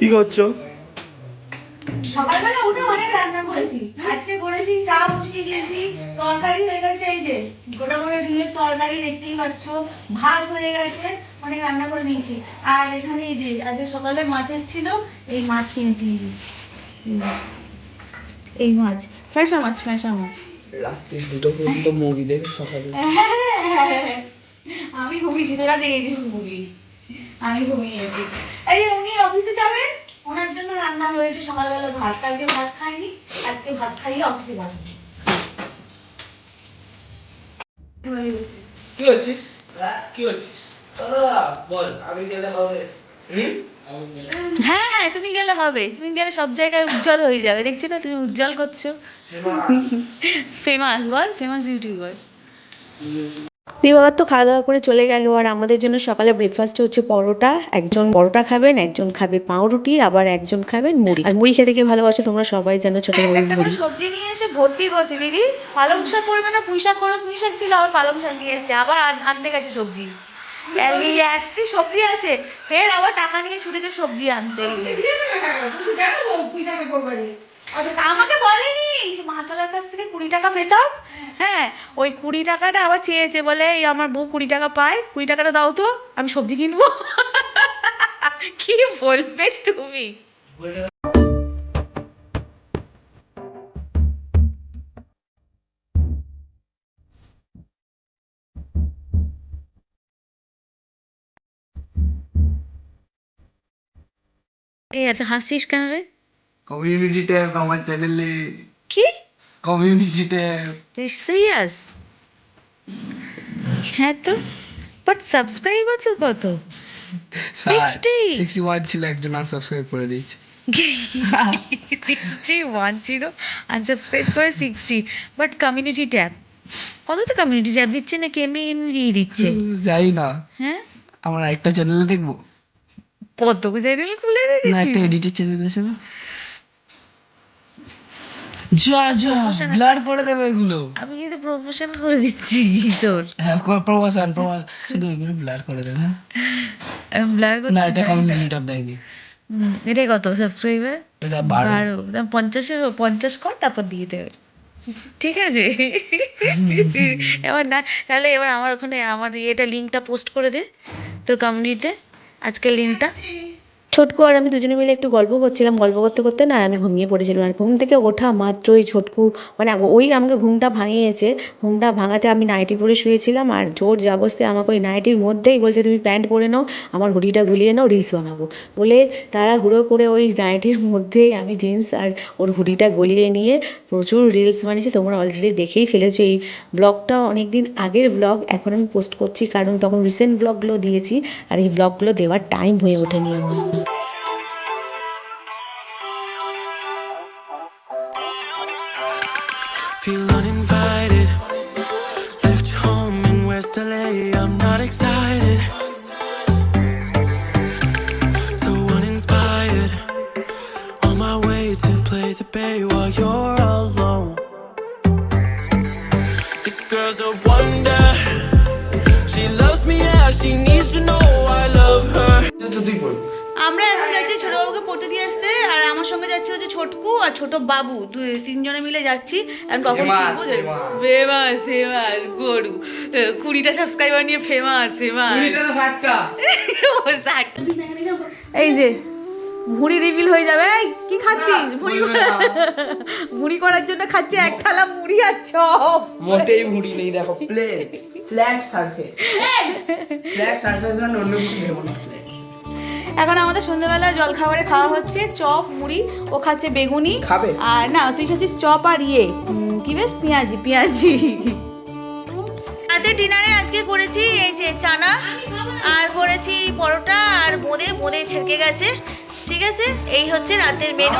কি করছ? সকালবেলা উঠে অনেক রান্না করেছি। আজকে করেছি চা বসিয়ে দিয়েছি তরকারি হয়ে গেছে এই যে গোটা করে ডিমের তরকারি দেখতেই পাচ্ছ ভাত হয়ে গেছে অনেক রান্না করে নিয়েছি। আর এখানে এই যে আজকে সকালে মাছ এসেছিল এই মাছ কিনেছি। এই মাছ ফ্যাসা মাছ ফ্যাসা মাছ। রাত্রি দুটো পর্যন্ত মুভি দেখে সকালে। আমি ঘুমিয়েছি তোরা দেখেছিস মুভি আমি ঘুমিয়ে গেছি। এই যে উনি অফিসে যাবেন? ওনার জন্য রান্না হয়েছে সকালবেলা ভাত কালকে ভাত খাইনি আজকে ভাত খাইয়ে অফিসে যাবেন কি হচ্ছিস? কি হচ্ছিস? বল। আমি গেলে হবে। হ্যাঁ হ্যাঁ তুমি গেলে হবে। তুমি গেলে সব জায়গায় উজ্জ্বল হয়ে যাবে। দেখছ না? তুমি উজ্জ্বল করছ। ফেমাস বল। ফেমাস ইউটিউবার দিবাগত তো খাওয়া দাওয়া করে চলে গেল। আর আমাদের জন্য সকালে ব্রেকফাস্টে হচ্ছে পরোটা। একজন পরোটা খাবেন একজন খাবে পাউরুটি আবার একজন খাবেন মুড়ি। আর মুড়ি খেতে গিয়ে ভালোবাসে? তোমরা সবাই জানো ছোট একটা করে মুড়ি। সবজি নিয়ে এসে ভর্তি করছে দিদি। পালং শাক করবে না পুঁই শাক করবে পুঁই শাক ছিল আবার পালং শাক নিয়ে এসেছে আবার আনতে গেছে সবজি। এই একটি সবজি আছে ফের আবার টাকা নিয়ে ছুটেছে সবজি আনতে। আমাকে বলেনি? মাতালার কাছ থেকে কুড়ি টাকা পেতাম? হ্যাঁ। ওই কুড়ি টাকাটা আবার চেয়েছে বলে এই আমার বউ কুড়ি টাকা পায় কুড়ি টাকাটা দাও তো আমি সবজি কিনবো। কি বলবে তুমি? এই এত হাসিস কেন রে? কমিউনিটি ট্যাব আমার চ্যানেলে কি? কমিউনিটি ট্যাব সিরিয়াস হ্যাঁ তো বাট সাবস্ক্রাইবার তো কত? 60 সিক্সটি ওয়ান ছিল একজন আনসাবস্ক্রাইব করে দিয়েছে। সিক্সটি ওয়ান ছিল আনসাবস্ক্রাইব করে সিক্সটি বাট কমিউনিটি ট্যাব কত তো কমিউনিটি ট্যাব দিচ্ছে নাকি? এমনি এমনি দিয়ে দিচ্ছে। যাই না। হ্যাঁ? আমার একটা চ্যানেলে দেখব। কত চ্যানেল খুলে না একটা এডিটের চ্যানেল আছে না? যা যা ব্লার করে দেবে এগুলো। আমি কিন্তু প্রমোশন করে দিচ্ছি তোর। হ্যাঁ প্রমোশন প্রমোশন শুধু এগুলো ব্লার করে দেবে। হ্যাঁ ব্লার না এটা কমিউনিটি ট্যাব দেয়নি। এটা কত? সাবস্ক্রাইবার এটা বারো। পঞ্চাশের পঞ্চাশ কর তারপর দিয়ে দেবে ঠিক আছে? এবার না তাহলে এবার আমার ওখানে আমার এটা লিঙ্কটা পোস্ট করে দে তোর কমিউনিটিতে আজকের লিঙ্কটা ছোটকু আর আমি দুজনে মিলে একটু গল্প করছিলাম, গল্প করতে করতে না আমি ঘুমিয়ে পড়েছিলাম আর ঘুম থেকে ওঠা মাত্রই ছোটকু মানে ওই আমাকে ঘুমটা ভাঙিয়েছে, ঘুমটা ভাঙাতে আমি নাইটি পরে শুয়েছিলাম আর জোর জবস্তি আমাকে ওই নাইটির মধ্যেই বলছে, তুমি প্যান্ট পরে নাও, আমার হুডিটা গুলিয়ে নাও, রিলস বানাবো। বলে তারা হুড়ো করে ওই নাইটির মধ্যেই আমি জিন্স আর ওর হুডিটা গলিয়ে নিয়ে প্রচুর রিলস বানিয়েছি, তোমরা অলরেডি দেখেই ফেলেছো। এই ব্লগটা অনেক দিন আগের ব্লগ, এখন আমি পোস্ট করছি, কারণ তখন রিসেন্ট ব্লগগুলো দিয়েছি, আর এই ব্লগগুলো দেওয়ার টাইম হয়ে ওঠেনি আমার। Feel uninvited. Left home in West LA. I'm not excited. So uninspired. On my way to play the bay while you're আমরা এখন যাচ্ছি ছোট বাবুকে পড়তে দিয়ে আসছে আর আমার সঙ্গে যাচ্ছে হচ্ছে ছোটকু আর ছোট বাবু। দুই তিনজনে মিলে যাচ্ছি। Famous famous. গরু। কুড়িটা সাবস্ক্রাইবার নিয়ে ফেমাস ফেমাস। এই যে ভুঁড়ি রিভিল হয়ে যাবে। কি খাচ্ছিস? ভুঁড়ি ভুঁড়ি করার জন্য খাচ্ছি এক থালা মুড়ি আর চপ। মোটেই ভুড়ি নেই দেখো। Plain flat surface flat surface মানে অন্য কিছু ভেবো না। এখন আমাদের সন্ধ্যেবেলা জল খাবারে খাওয়া হচ্ছে চপ মুড়ি ও খাচ্ছে বেগুনি। খাবে? আর না তুই খাচ্ছিস চপ আর ইয়ে। কি বেশ? পেঁয়াজি পেঁয়াজি। রাতে ডিনারে আজকে করেছি এই যে চানা আর করেছি পরোটা আর বোঁদে বোঁদে ছেড়কে গেছে। ঠিক আছে? এই হচ্ছে রাতের মেনু